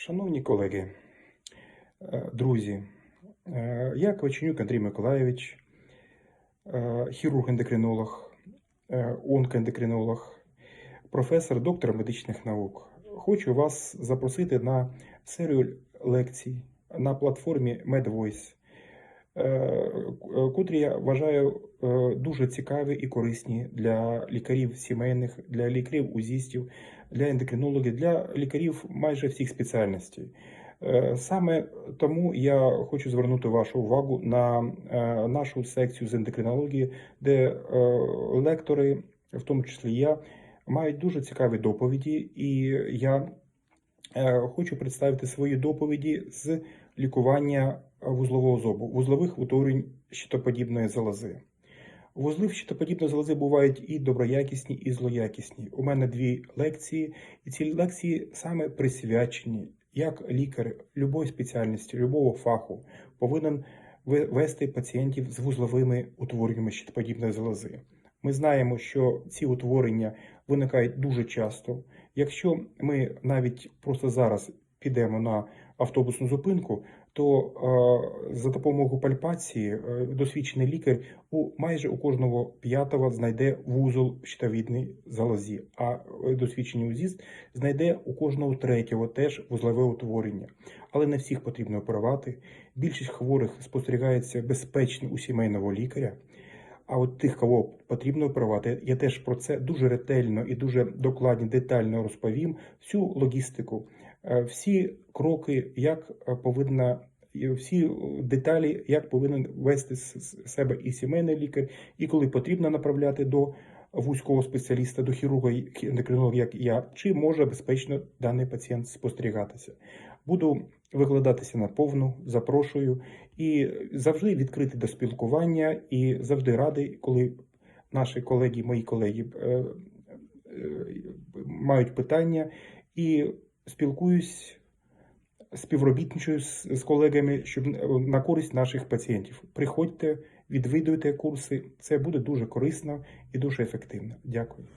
Шановні колеги, е, друзі, е, я Кваченюк Андрій Миколаєвич, е, хірург-ендокринолог, онкоендокринолог, професор, доктор медичних наук. Хочу вас запросити на серію лекцій на платформі MedVoice, котрі я вважаю е, дуже цікаві і корисні для лікарів сімейних, для лікарів узістів, для ендокринологів, для лікарів майже всіх спеціальностей. Е, Саме тому я хочу звернути вашу увагу на е, нашу секцію з ендокринології, де е, лектори, в тому числі я, мають дуже цікаві доповіді, і я е, хочу представити свої доповіді з лікування вузлового зобу, вузлових утворень щитоподібної залози. Вузли щитоподібної залози бувають і доброякісні, і злоякісні. У мене дві лекції, і ці лекції саме присвячені, як лікар любої спеціальності, любого фаху повинен ви- вести пацієнтів з вузловими утвореннями щитоподібної залози. Ми знаємо, що ці утворення виникають дуже часто. Якщо ми навіть просто зараз підемо на автобусну зупинку, то е, за допомогою пальпації е, досвідчений лікар у майже у кожного п'ятого знайде вузол в щитовідній залозі, а е, досвідчений узіст знайде у кожного третього теж вузлове утворення. Але не всіх потрібно оперувати. Більшість хворих спостерігається безпечно у сімейного лікаря. А от тих, кого потрібно оперувати, я теж про це дуже ретельно і дуже докладно, детально розповім всю логістику, е, всі кроки, як е, повинна всі е, деталі, як повинен вести с- себе і сімейний лікар, і коли потрібно направляти до вузького спеціаліста, до хірурга ендокринолога, як я, чи може безпечно даний пацієнт спостерігатися. Буду викладатися на повну, запрошую і завжди відкритий до спілкування, і завжди радий, коли наші колеги, мої колеги е, е, мають питання і спілкуюсь, співробітничаю з, з колегами, щоб на користь наших пацієнтів. Приходьте, відвідуйте курси. Це буде дуже корисно і дуже ефективно. Дякую.